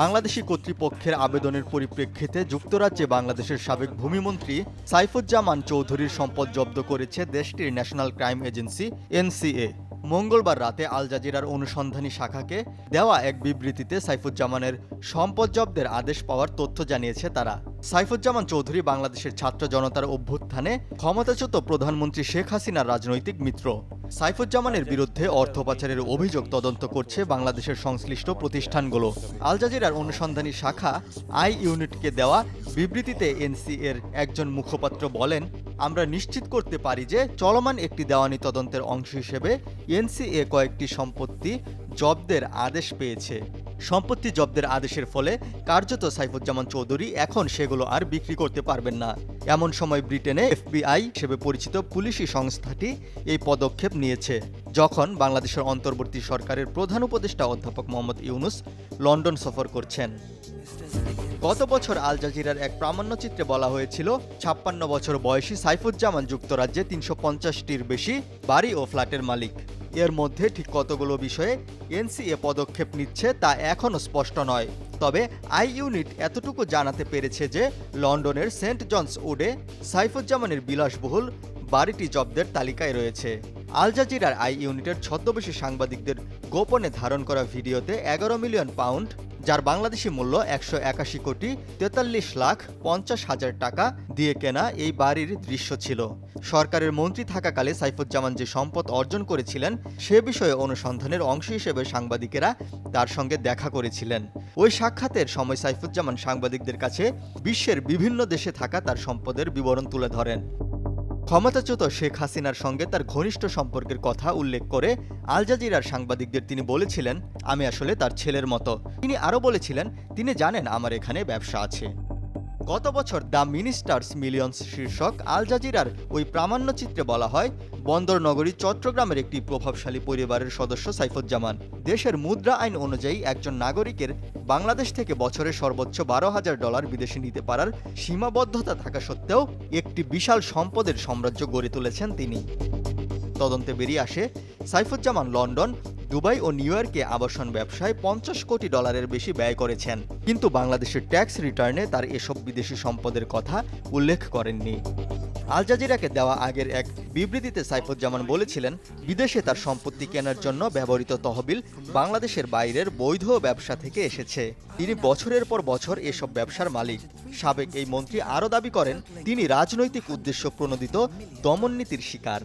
বাংলাদেশি কর্তৃপক্ষের আবেদনের পরিপ্রেক্ষিতে যুক্তরাজ্যে বাংলাদেশের সাবেক ভূমিমন্ত্রী সাইফুজ্জামান চৌধুরীর সম্পদ জব্দ করেছে দেশটির ন্যাশনাল ক্রাইম এজেন্সি, এনসিএ। মঙ্গলবার রাতে আল জাজিরার অনুসন্ধানী শাখাকে দেওয়া এক বিবৃতিতে সাইফুজ্জামানের সম্পদ জব্দের আদেশ পাওয়ার তথ্য জানিয়েছে তারা। সাইফুজ্জামান চৌধুরী বাংলাদেশের ছাত্র জনতার অভ্যুত্থানে ক্ষমতাচ্যুত প্রধানমন্ত্রী শেখ হাসিনার রাজনৈতিক মিত্র। সাইফুজ্জামানের বিরুদ্ধে অর্থ পাচারের অভিযোগ তদন্ত করছে বাংলাদেশের সংশ্লিষ্ট প্রতিষ্ঠানগুলো। আল জাজিরার অনুসন্ধানী শাখা আই ইউনিটকে দেওয়া বিবৃতিতে এনসি এর একজন মুখপাত্র বলেন, আমরা নিশ্চিত করতে পারি যে চলমান একটি দেওয়ানি তদন্তের অংশ হিসেবে এনসিএ কয়েকটি সম্পত্তি জব্দের আদেশ পেয়েছে। সম্পত্তি জব্দের আদেশের ফলে কার্যত সাইফুজ্জামান চৌধুরী এখন সেগুলো আর বিক্রি করতে পারবেন না। এমন সময় ব্রিটেনে এফবিআই হিসেবে পরিচিত পুলিশি সংস্থাটি এই পদক্ষেপ নিয়েছে। যখন বাংলাদেশের অন্তর্বর্তী সরকারের প্রধান উপদেষ্টা অধ্যাপক মোহাম্মদ ইউনুস লন্ডন সফর করছেন। গত বছর আল জাজিরার এক প্রামাণ্যচিত্রে বলা হয়েছিল, ছাপ্পান্ন বছর বয়সী সাইফুজ্জামান যুক্তরাজ্যে তিনশো পঞ্চাশটির বেশি বাড়ি ও ফ্ল্যাটের মালিক। এর মধ্যে ঠিক কতগুলো বিষয়ে এনসিএ পদক্ষেপ নিচ্ছে তা এখনও স্পষ্ট নয়। তবে আই ইউনিট এতটুকু জানাতে পেরেছে যে লন্ডনের সেন্ট জনস উডে সাইফুজ্জামানের বিলাসবহুল বাড়িটি জব্দের তালিকায় রয়েছে। আল জাজিরার আই ইউনিটের ছদ্মবেশী সাংবাদিকদের গোপনে ধারণ করা ভিডিওতে এগারো মিলিয়ন পাউন্ড যার বাংলাদেশি মূল্য একশো একাশি কোটি তেতাল্লিশ লাখ পঞ্চাশ হাজার টাকা দিয়ে কেনা এই বাড়ির দৃশ্য ছিল। সরকারের মন্ত্রী থাকাকালে সাইফুজ্জামান যে সম্পদ অর্জন করেছিলেন, সে বিষয়ে অনুসন্ধানের অংশ হিসেবে সাংবাদিকেরা তার সঙ্গে দেখা করেছিলেন। ওই সাক্ষাতের সময় সাইফুজ্জামান সাংবাদিকদের কাছে বিশ্বের বিভিন্ন দেশে থাকা তার সম্পদের বিবরণ তুলে ধরেন। ক্ষমতাচ্যুত শেখ হাসিনার সঙ্গে তার ঘনিষ্ঠ সম্পর্কের কথা উল্লেখ করে আল জাজিরার সাংবাদিকদের তিনি বলেছিলেন, আমি আসলে তার ছেলের মতো। তিনি আরও বলেছিলেন, তিনি জানেন আমার এখানে ব্যবসা আছে। গত বছর দ্য মিনিস্টার্স মিলিয়ন্স শীর্ষক আল জাজিরার ওই প্রামাণ্যচিত্রে বলা হয়, বন্দর নগরী চট্টগ্রামের একটি প্রভাবশালী পরিবারের সদস্য সাইফুজ্জামান। দেশের মুদ্রা আইন অনুযায়ী একজন নাগরিকের বাংলাদেশ থেকে বছরে সর্বোচ্চ বারো হাজার ডলার বিদেশে নিতে পারার সীমাবদ্ধতা থাকা সত্ত্বেও একটি বিশাল সম্পদের সাম্রাজ্য গড়ে তুলেছেন তিনি। তদন্তে বেরিয়ে আসে সাইফুজ্জামান লন্ডন দুবাই ও নিউ ইয়র্কে আবাসন ব্যবসায় পঞ্চাশ কোটি ডলারের বেশি ব্যয় করেছেন। কিন্তু বাংলাদেশের ট্যাক্স রিটার্নে তার এসব বিদেশি সম্পদের কথা উল্লেখ করেননি। আল জাজিরাকে দেওয়া আগের এক বিবৃতিতে সাইফুজ্জামান বলেছিলেন, বিদেশে তার সম্পত্তি কেনার জন্য ব্যবহৃত তহবিল বাংলাদেশের বাইরের বৈধ ব্যবসা থেকে এসেছে। তিনি বছরের পর বছর এসব ব্যবসার মালিক। সাবেক এই মন্ত্রী আরও দাবি করেন, তিনি রাজনৈতিক উদ্দেশ্য প্রণোদিত দমননীতির শিকার।